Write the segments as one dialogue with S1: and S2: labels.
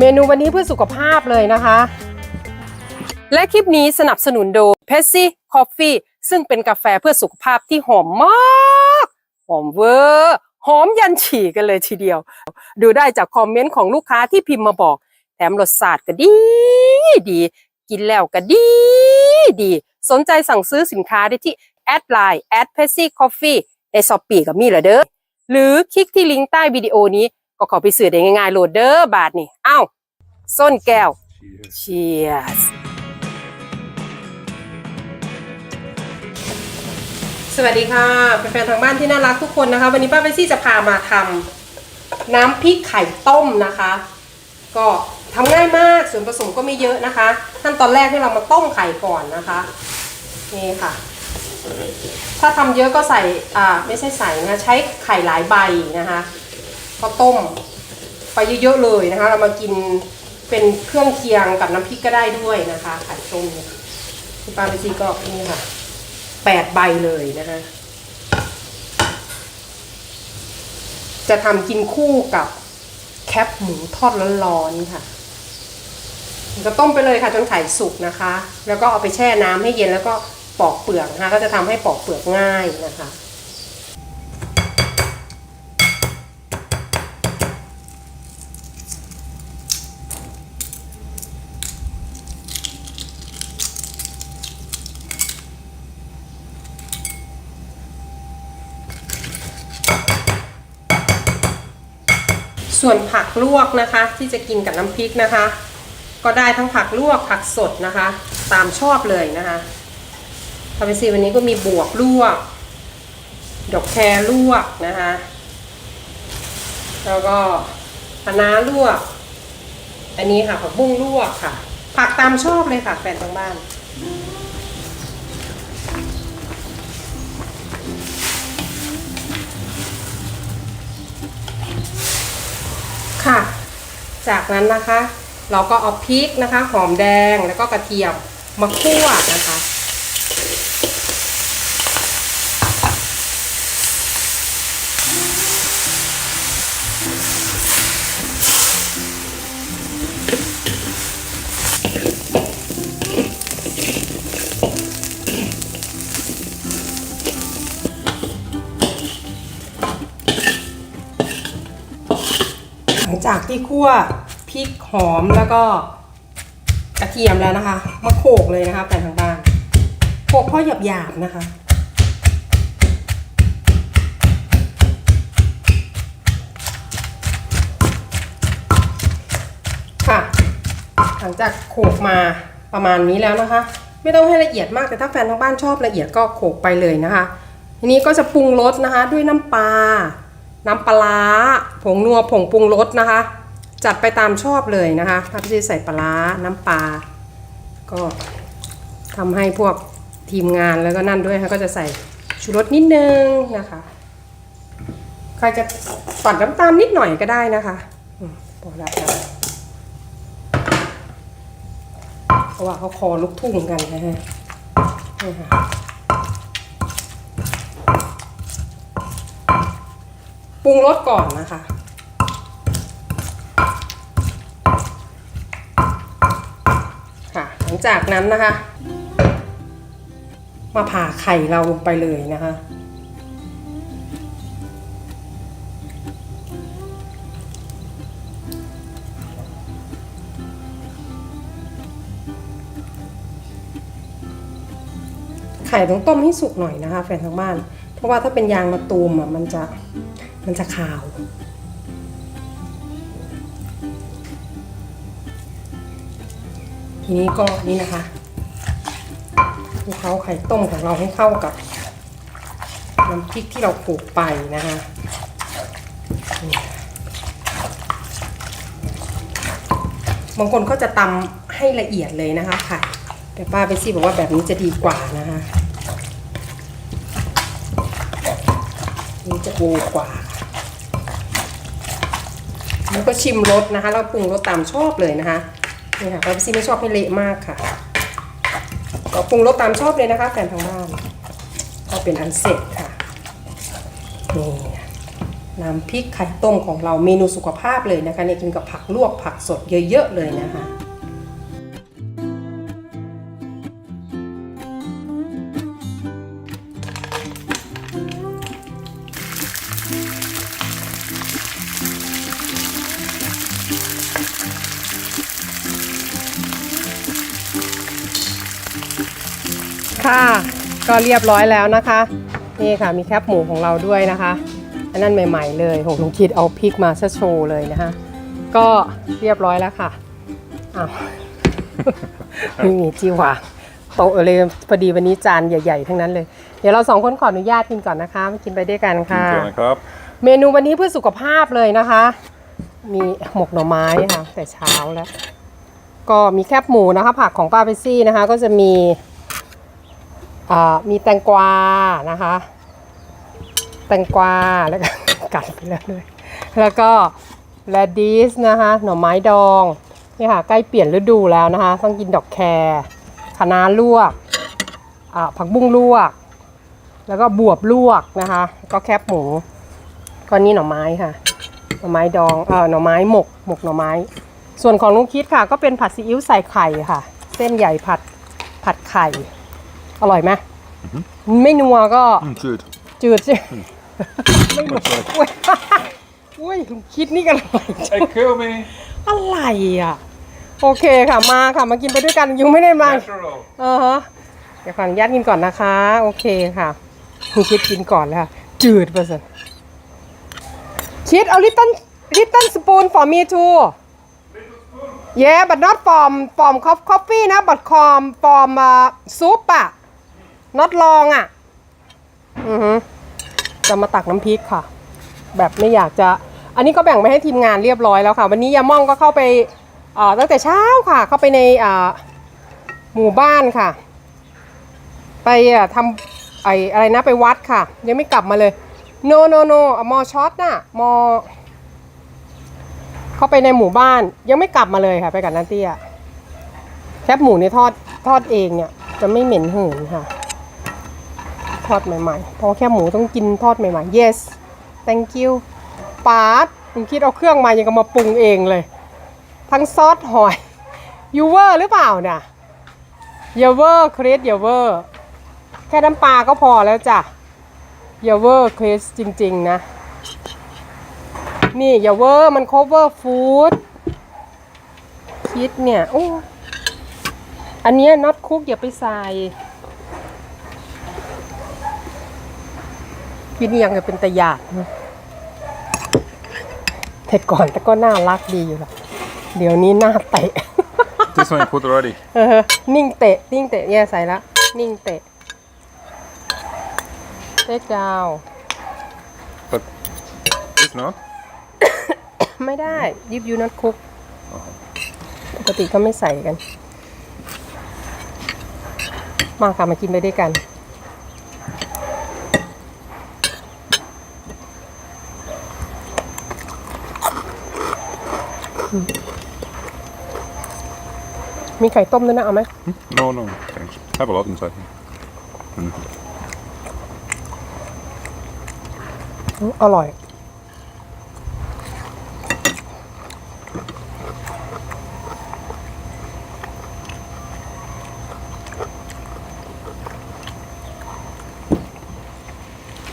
S1: เมนูวันนี้เพื่อสุขภาพเลยนะคะ และคลิปนี้สนับสนุนโดย p e p s i Coffee ซึ่งเป็นกาแฟเพื่อสุขภาพที่หอมมาก หอมเวอร์หอมยันฉี่กันเลยทีเดียว ดูได้จากคอมเมนต์ของลูกค้าที่พิมพ์มาบอก แถมรสชาติก็ดีดี กินแล้วก็ดีดี สนใจสั่งซื้อสินค้าได้ที่แอดไลน์แอดเพ s ซี่คอฟฟี่ในช้อปปีกับมีเหรอเด้อหรือคลิกที่ลิงก์ใต้วิดีโอนี้ ก็ขอไปซื้อได้ง่ายๆโหลดเด้อบาทนี่อ้าวส้นแก้ว Cheers สวัสดีค่ะแฟนๆทางบ้านที่น่ารักทุกคนนะคะ วันนี้ป้าเปซี่จะพามาทำน้ำพริกไข่ต้มนะคะ ก็ทำง่ายมากส่วนผสมก็ไม่เยอะนะคะขั้นตอนแรกที่เรามาต้มไข่ก่อนนะคะนี่ค่ะ ถ้าทำเยอะก็ใส่อ่าไม่ใช่ใส่นะใช้ไข่หลายใบนะคะ ก็ต้ม ไปเยอะๆเลยนะคะ เรามากินเป็นเครื่องเคียงกับน้ำพริกก็ได้ด้วยนะคะไข่ต้มเนี่ยที่ป้าไปซีก็นี่ค่ะแปดใบเลยนะคะจะทำกินคู่กับแคปหมูทอดร้อนๆค่ะก็ต้มไปเลยค่ะจนไข่สุกนะคะ แล้วก็เอาไปแช่น้ำให้เย็นแล้วก็ปอกเปลือกนะคะ ก็จะทำให้ปอกเปลือกง่ายนะคะ ลวกนะคะ ที่จะกินกับน้ำพริกนะคะ ก็ได้ทั้งผักลวกผักสดนะคะ ตามชอบเลยนะคะทำไปซีวันนี้ก็มีบวกลวก ดอกแครลวกนะคะ แล้วก็คะน้าลวก อันนี้ค่ะผักบุ้งลวกค่ะ ผักตามชอบเลยค่ะแฟนทางบ้าน ค่ะ จากนั้นนะคะ เราก็เอาพริกนะคะ หอมแดงแล้วก็กระเทียมมาคั่วนะคะ จากที่คั่วพริกหอมแล้วก็กระเทียมแล้วนะคะ มาโขลกเลยนะคะแฟนทางบ้านโขลกพ่อหยาบๆนะคะค่ะ หลังจากโขลกมาประมาณนี้แล้วนะคะ ไม่ต้องให้ละเอียดมากแต่ถ้าแฟนทางบ้านชอบละเอียดก็โขลกไปเลยนะคะ ทีนี้ก็จะปรุงรสนะคะ ด้วยน้ำปลา น้ำปลาผงนัวผงปรุงรสนะคะ จัดไปตามชอบเลยนะคะถ้าพี่ใส่ปลาน้ำปลาก็ทำให้พวกทีมงานแล้วก็นั่นด้วยค่ะก็จะใส่ชูรสนิดนึงนะคะ ใครจะปัดน้ำตาลนิดหน่อยก็ได้นะคะพอแล้วเพราะว่าเขาคอลุกทุ่งกันนะฮะนี่ค่ะ ปรุงรสก่อนนะคะ ค่ะหลังจากนั้นนะคะ มาผ่าไข่เราลงไปเลยนะคะไข่ต้องต้มให้สุกหน่อยนะคะ แฟนทางบ้าน เพราะว่าถ้าเป็นยางมะตูมอะมันจะ มันจะขาว ทีนี้ก็นี่นะคะคลุกเคล้าไข่ต้มของเราให้เข้ากับน้ำพริกที่เราปลูกไปนะคะบางคนก็จะตำให้ละเอียดเลยนะคะค่ะ แต่ป้าไปซี่บอกว่าแบบนี้จะดีกว่านะคะ นี่จะดีกว่า ก็ชิมรสนะคะ เราปรุงรสตามชอบเลยนะคะนี่ค่ะป้าซี่ไม่ชอบให้เละมากค่ะก็ปรุงรสตามชอบเลยนะคะแฟนทางบ้านก็เป็นอันเสร็จค่ะนี่น้ำพริกไข่ต้มของเราเมนูสุขภาพเลยนะคะเนี่ยกินกับผักลวกผักสดเยอะๆเลยนะคะ ค่ะ ก็เรียบร้อยแล้วนะคะ นี่ค่ะมีแคบหมูของเราด้วยนะคะ อันนั้นใหม่ ๆ เลยโหลุงคิดเอาพริกมาซะโชว์เลยนะคะ ก็เรียบร้อยแล้วค่ะอ้าวไม่มีที่วางโต๊ะเลยพอดีวันนี้จานใหญ่ ๆ ทั้งนั้นเลย เดี๋ยวเราสองคนขออนุญาตกินก่อนนะคะมากินไปด้วยกันค่ะ
S2: เชิญนะครับ
S1: เมนูวันนี้เพื่อสุขภาพเลยนะคะ มีหมกหน่อไม้ค่ะแต่เช้าแล้ว ก็มีแคบหมูนะคะ ผักของป้าเปซี่นะคะ ก็จะมีอ่า มีแตงกวานะคะ แตงกวาแล้วก็กัดไปแล้วเลยแล้วก็แรดดิสนะคะหน่อไม้ดองนี่ค่ะใกล้เปลี่ยนฤดูแล้วนะคะ ต้องกินดอกแครคะน้าลวกอ่าผักบุ้งลวก แล้วก็บวบลวกนะคะ ก็แคบหมูก็นี่หน่อไม้ค่ะ หน่อไม้ดองเออหน่อไม้หมกหมกหน่อไม้ ส่วนของลุงคิดค่ะ ก็เป็นผัดซีอิ๊วใส่ไข่ค่ะ เส้นใหญ่ผัดผัดไข่ อร่อยไหมไม่นัวก็
S2: Mm, good.
S1: จืดใช่ไหมไม่นัวอุ้ยอุ้ยลุงคิดนี่กันอะไร
S2: Hey, kill me.
S1: อะไรอะ โอเคค่ะมาค่ะมากินไปด้วยกันยังไม่ได้มา
S2: Natural.
S1: เออฮะเดี๋ยวขออนุญาตกินก่อนนะคะ โอเคค่ะคุณคิดกินก่อนเลยค่ะ จืดเปอร์เซ็นต์คิดเอา little little spoon for me too yeah but not from from cof- coffee นะ but from from uh, soup อะ not long อะอือฮึจะมาตักน้ำพริกค่ะ แบบไม่อยากจะ อันนี้ก็แบ่งไปให้ทีมงานเรียบร้อยแล้วค่ะ วันนี้ยามองก็เข้าไปเอ่อตั้งแต่เช้าค่ะ เข้าไปในอ่าหมู่บ้านค่ะ ไปอะทำไออะไรนะไปวัดค่ะ ยังไม่กลับมาเลย no no no อะมอช็อตน่ะมอ เข้าไปในหมู่บ้าน ยังไม่กลับมาเลยค่ะ ไปกับนาเตี้ยแคบหมูนี่ทอดทอดเองเนี่ยจะไม่เหม็นหืนค่ะ ทอดใหม่ๆเพราะแคบหมูต้องกินทอดใหม่ๆ yes thank you ปาดคุณคิดเอาเครื่องมายังก็มาปรุงเองเลย ทั้งซอสหอยยูเวอร์หรือเปล่าเนี่ยอย่าเวอร์คริสอย่าเวอร์แค่น้ำปลาก็พอแล้วจ้ะอย่าเวอร์คริสจริง ๆ นะ นี่อย่าเวอร์มัน cover food คิดเนี่ยโอ้อันนี้ย not cook อย่าไปใส่ คิดนี่ยังจะเป็นตะหยาดนะเผ็ดก่อนแต่ก็น่ารักดีอยู่หรอกเดี๋ยวนี้หน้าเตะ
S2: This one you put already.
S1: เออนิ่งเตะ นิ่งเตะเนี่ยใส่ละนิ่งเตะเต๊ดาว
S2: But this not?
S1: ไม่ได้ยิบยูนัทคุกปกติก็ไม่ใส่กัน มาค่ะมากินไปด้วยกัน มีไข่ต้มด้วยนะ เอาไหม
S2: No, no. Thanks. Have a lot inside.
S1: อร่อย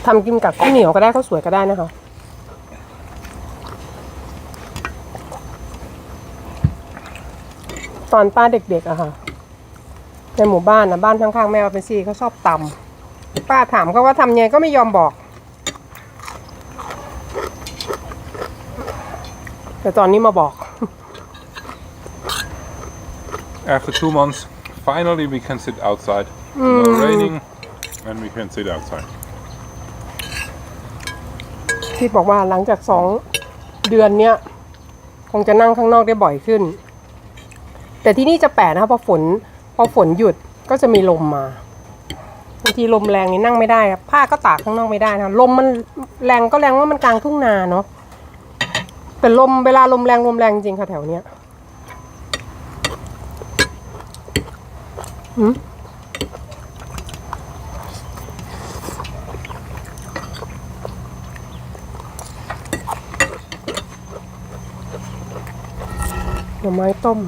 S1: ทำกินกับข้าวเหนียวก็ได้ข้าวสวยก็ได้นะคะ ตอนป้าเด็กๆอะค่ะ ในหมู่บ้านนะบ้านข้างๆแม่ว่าเป็นซี่เขาชอบตำป้าถามเขาว่าทำยังไงก็ไม่ยอมบอก แต่ตอนนี้มาบอก
S2: After two months, finally we can sit outside. No raining, and we can sit outside.
S1: พี่บอกว่าหลังจากสองเดือนเนี้ย คงจะนั่งข้างนอกได้บ่อยขึ้น แต่ที่นี่จะแปลกนะคะพอฝนพอฝนหยุดก็จะมีลมมาบางทีลมแรงนี่นั่งไม่ได้ผ้าก็ตากข้างนอกไม่ได้นะลมมันแรงก็แรงว่ามันกลางทุ่งนาเนาะแต่ลมเวลาลมแรงลมแรงจริงค่ะแถวเนี้ยอืมหน่อไม้ต้ม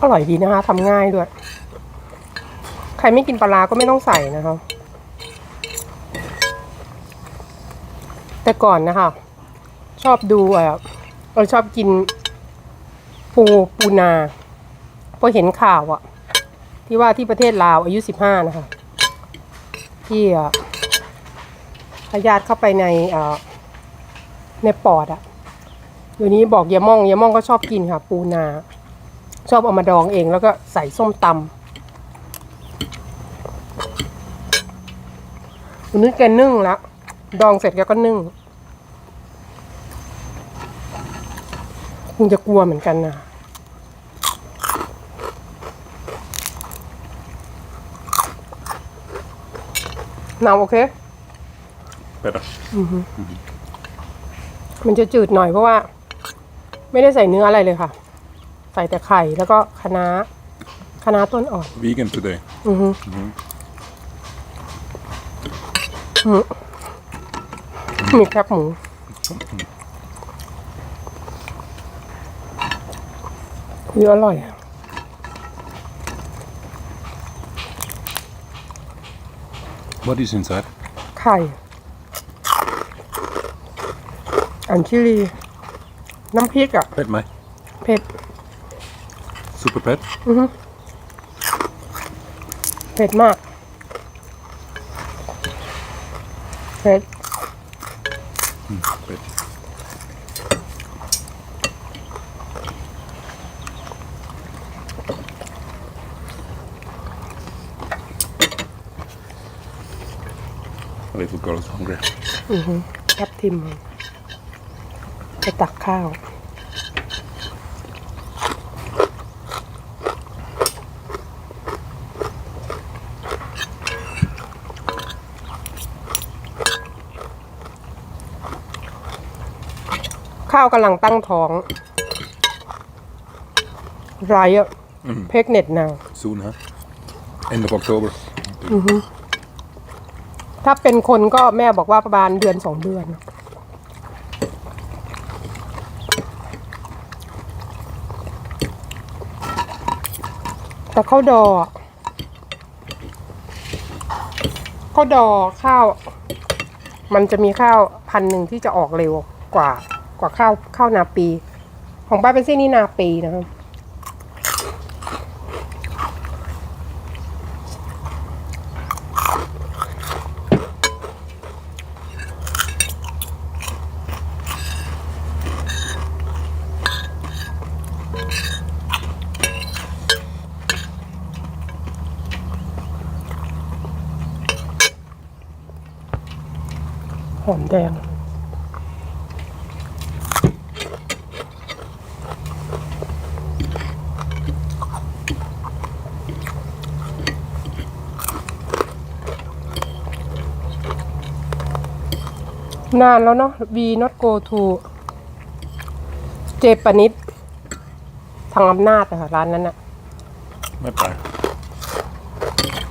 S1: อร่อยดีนะคะทำง่ายด้วย ใครไม่กินปลาก็ไม่ต้องใส่นะคะ แต่ก่อนนะคะ ชอบดูเออเราชอบกินปูปูนาพอเห็นข่าวอะ ที่ว่าที่ประเทศลาวอายุสิบห้านะคะที่อ่อพยาธิเข้าไปในอ่อในปอดอะเดี๋ยวนี้บอกยาม่องยาม่องก็ชอบกินค่ะ ปูนา ชอบเอามาดองเองแล้วก็ใส่ส้มตำวันนี้แกนึ่งแล้วดองเสร็จแกก็นึ่งคงจะกลัวเหมือนกันนะนาวโอเค
S2: Better.
S1: มันจะจืดหน่อยเพราะว่า ไม่ได้ใส่เนื้ออะไรเลยค่ะ ใส่แต่ไข่แล้วก็คะน้าคะน้าต้นอ่อน
S2: Vegan today.
S1: อือฮึอืมมีแคบหมู คืออร่อยอะ
S2: What is inside?
S1: ไข่ อันชิลี น้ำพริกอะ
S2: Pet mai.
S1: เผ็ด
S2: Super pet.
S1: เผ็ดมากเผ็ด
S2: Pet. Little girl is hungry.
S1: แคบทิมไปตักข้าว ข้าวกำลังตั้งท้องไรอะเพกเน็ตนาว
S2: Soon, huh? End of October.
S1: ถ้าเป็นคนก็แม่บอกว่าประมาณเดือนสองเดือน แต่ข้าวดออะข้าวดอข้าว มันจะมีข้าวพันธุ์หนึ่งที่จะออกเร็วกว่า กว่าข้าวข้าวนาปี ของป้าเป็นเส้นนี่นาปีนะครับ นานแล้วเนาะ we not go to เจปนิดทางอำนาจนะคะร้านนั้นอะ
S2: Not bad.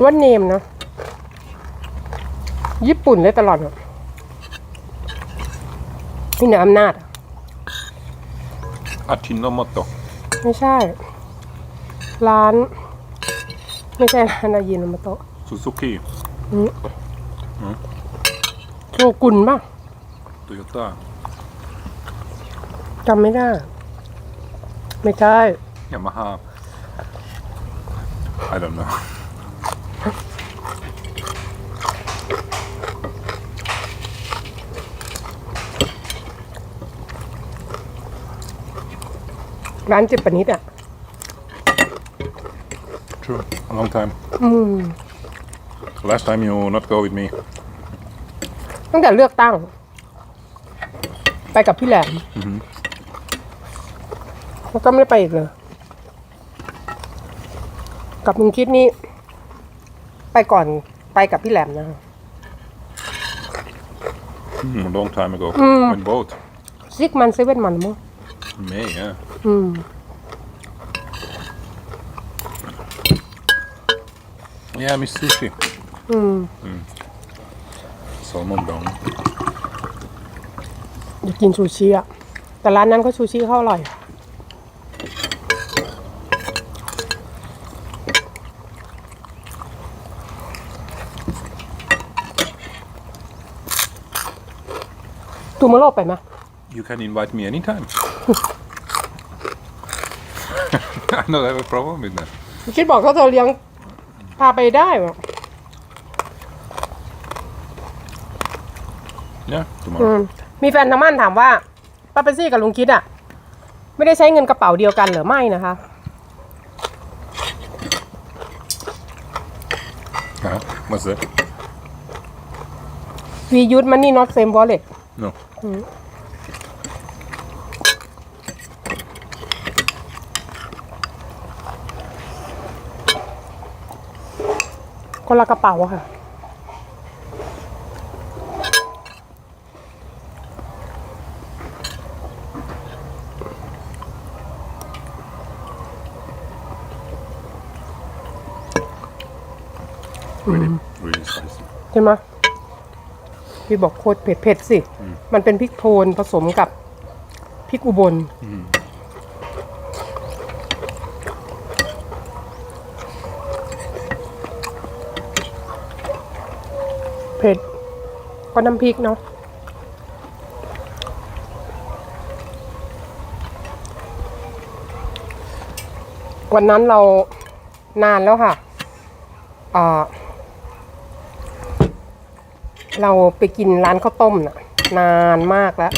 S1: ว่าเนมนะ ญี่ปุ่นเลยตลอดอะนี่เหนืออำนาจอะ
S2: Achinomoto.
S1: ไม่ใช่ ร้าน ไม่ใช่ร้านอายินมาโตะ
S2: Suzuki.
S1: โชกุนป่ะ
S2: Toyota.
S1: จำไม่ได้ ไม่ใช่
S2: Yamaha. I don't know.
S1: ร้านเจแปนิดอะ
S2: True. a long time.
S1: อืม
S2: Last time you not go with me.
S1: ตั้งแต่เลือกตั้ง กับพี่แหลมแล้วก็ไม่ได้ไปอีกเลย กับลุงคิดนี่ไปก่อนไปกับพี่แหลมนะ
S2: Mm, a long time ago. In boat.
S1: ซิกมันเซเว่นมันมั้ง
S2: May, yeah.
S1: อืม
S2: Yeah, miss sushi.
S1: อืม
S2: Salmon dong.
S1: อยากกินซูชิอะแต่ร้านนั้นก็ซูชิเขาอร่อย ตูมาโลไปไหม
S2: You can invite me anytime. I don't have a problem with that.
S1: คิดบอกเขาจะเลี้ยงพาไปได้เหรอ
S2: Yeah,
S1: อื
S2: tomorrow.
S1: มมีแฟนทางบ้านถามว่าป้าเปนซี่กับลุงคิดอะไม่ได้ใช้เงินกระเป๋าเดียวกันเหรือไม่นะคะ
S2: Uh-huh. What's that?
S1: we use money not same wallet
S2: No.
S1: คนละกระเป๋าอะค่ะ ช่ไหมพี่บอกโคตรเผ็ดเผ็ดสิมันเป็นพริกโทนผสมกับพริกอุบลเผ็ดก็น้ำพริกเนาะวันนั้นเรานานแล้วค่ะอ่า เราไปกินร้านข้าวต้มน่ะ นานมากแล้ว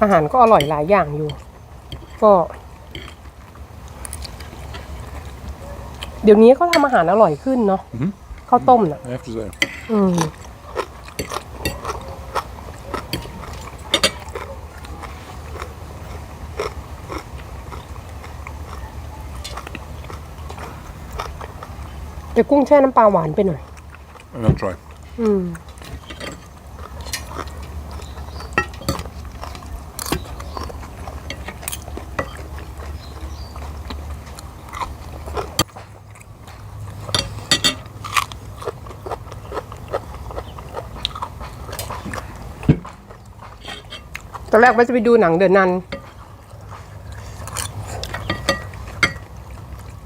S1: อาหารก็อร่อยหลายอย่างอยู่ ก็ เดี๋ยวนี้เขาทำอาหารอร่อยขึ้นเนาะ
S2: อือฮึ
S1: ข้าวต้มน่ะ
S2: I have to say.
S1: อืม แต่กุ้งแช่น้ำปลาหวานไปหน่อย
S2: I'll try.
S1: อืมตอนแรกว่าจะไปดูหนังเดินนัน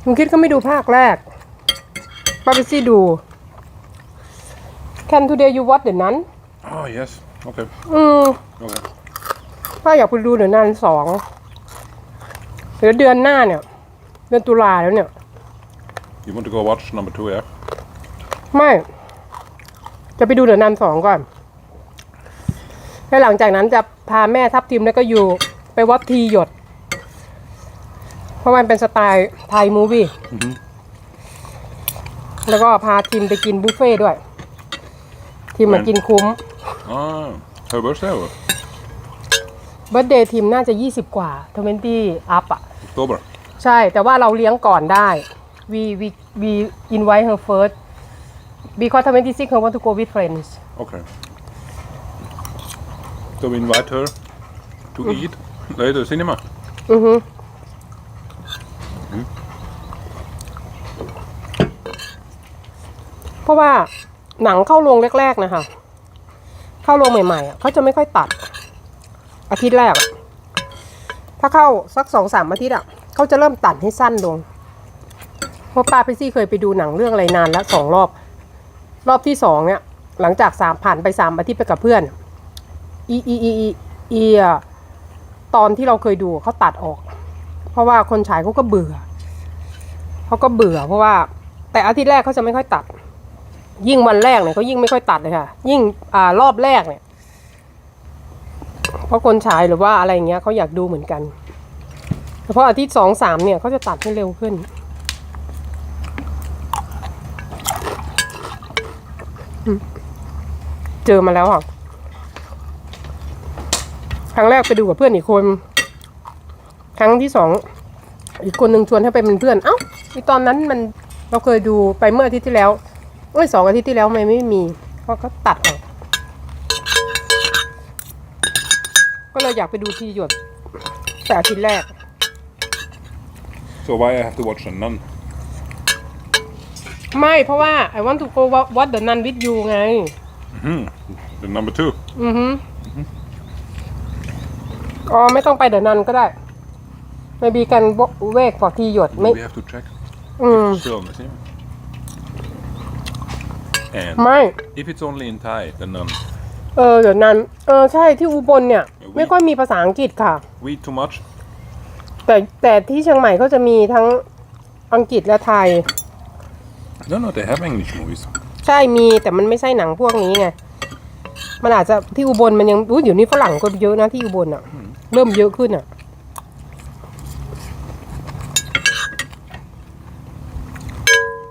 S1: ลุงคิดก็ไม่ดูภาคแรกป้าไปซี่ดู Can today you watch เดี๋ยวนั้น
S2: Oh, yes. Okay.
S1: อืม
S2: Okay.
S1: ถ้าอยากไปดูเดี๋ยวนั้นสองเดี๋ยวเดือนหน้าเนี่ย เดือนตุลาแล้วเนี่ย
S2: You want to go watch number two, yeah?
S1: ไม่ จะไปดูเดือนนันสองก่อน แล้วหลังจากนั้นจะพาแม่ทับทิมแล้วก็อยู่ไปวัดทีหยด เพราะมันเป็นสไตล์ไทยมูวี่แล้วก็พาทีมไปกินบุฟเฟ่ต์ด้วย ทีมมากินคุ้ม
S2: Ah, her birthday or
S1: เบิร์ดเดย์ทีมน่าจะ 20 กว่าทเวนตี้อัพอะ
S2: October?
S1: ใช่แต่ว่าเราเลี้ยงก่อนได้ we we we invite her first because 26 her want to go with friends
S2: Okay. So we invite her to eat later cinema.
S1: อือฮึเพราะว่า หนังเข้าโรงแรก ๆ นะคะ เข้าโรงใหม่ๆเขาจะไม่ค่อยตัด อาทิตย์แรก ถ้าเข้าสักสองสามอาทิตย์อะเขาจะเริ่มตัดให้สั้นลง เพราะป้าพี่ซี่เคยไปดูหนังเรื่องอะไรนานแล้วสองรอบ รอบที่สองเนี่ย หลังจากสามผ่านไปสามอาทิตย์ไปกับเพื่อน อีอีอีอีอีตอนที่เราเคยดูเขาตัดออก เพราะว่าคนฉายเขาก็เบื่อเขาก็เบื่อ เพราะว่า แต่อาทิตย์แรกเขาจะไม่ค่อยตัด ยิ่งวันแรกเนี่ยเขายิ่งไม่ค่อยตัดเลยค่ะ ยิ่งอ่ารอบแรกเนี่ย เพราะคนชายหรือว่าอะไรเงี้ยเขาอยากดูเหมือนกันแต่พออาทิตย์สองสามเนี่ยเขาจะตัดให้เร็วขึ้น เจอมาแล้วค่ะครั้งแรกไปดูกับเพื่อนอีกคน ครั้งที่สองอีกคนหนึ่งชวนให้ไปเป็นเพื่อน เอา้าตอนนั้นมันเราเคยดูไปเมื่ออาทิตย์ที่แล้ว เอ้ยสองอาทิตย์ที่แล้วมันไม่มีเพราะเขาตัดออกก็เลยอยากไปดูทีหยดแต่อาทิตย์แรก
S2: So why I have to watch the nun?
S1: ไม่เพราะว่า I want to go wa- watch the nun with you ไง
S2: Hmm. The number two.
S1: อือฮึอ๋อไม่ต้องไปเดอะนันก็ได้ ไม่มีการเวกฝอกทีหยดไม่
S2: We have to check.
S1: อืม
S2: Still on the same. And
S1: ไม่
S2: if it's only in Thai, the nun.
S1: เออเดอะนันเออใช่ที่อุบลเนี่ย ไม่ค่อยมีภาษาอังกฤษค่ะ
S2: We eat too much.
S1: แต่แต่ที่เชียงใหม่ก็จะมีทั้งอังกฤษและไทย
S2: No, no, they have English movies.
S1: ใช่มีแต่มันไม่ใช่หนังพวกนี้ไง มันอาจจะที่อุบลมันยังอุ้ยเดี๋ยวนี้ฝรั่งก็เยอะนะที่อุบลอะ เริ่มเยอะขึ้นอะ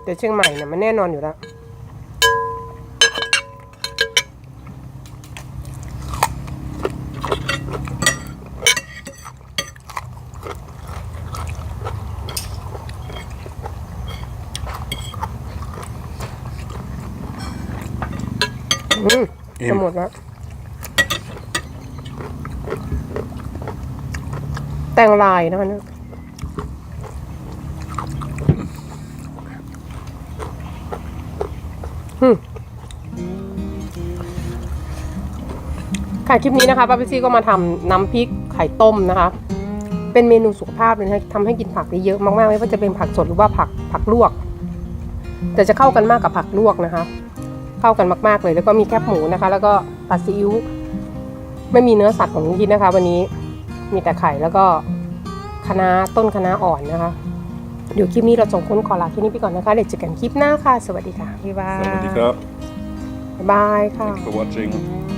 S1: แต่เชียงใหม่เนี่ยมันแน่นอนอยู่แล้ว อืม จะหมดแล้ว แต่งลายนะคะเนี่ยอืมค่ะคลิปนี้นะคะป้าพิซี่ก็มาทำน้ำพริกไข่ต้มนะคะ เป็นเมนูสุขภาพเลยนะทำให้กินผักได้เยอะมากๆไม่ว่าจะเป็นผักสดหรือว่าผักผักลวก แต่จะเข้ากันมากกับผักลวกนะคะ เข้ากันมาก ๆ เลย แล้วก็มีแคบหมูนะคะ แล้วก็ผัดซีอิ๊วไม่มีเนื้อสัตว์ของกินนะคะ วันนี้มีแต่ไข่แล้วก็คะน้าต้นคะน้าอ่อนนะคะ เดี๋ยวคลิปนี้เราส่งคนขอลาคลิปนี้ไปก่อนนะคะ เดี๋ยวเจอกันคลิปหน้าค่ะ สวัสดีค่ะบ๊ายบาย
S2: Sawadee krap.
S1: บ๊ายบายค่ะ
S2: Thanks for watching.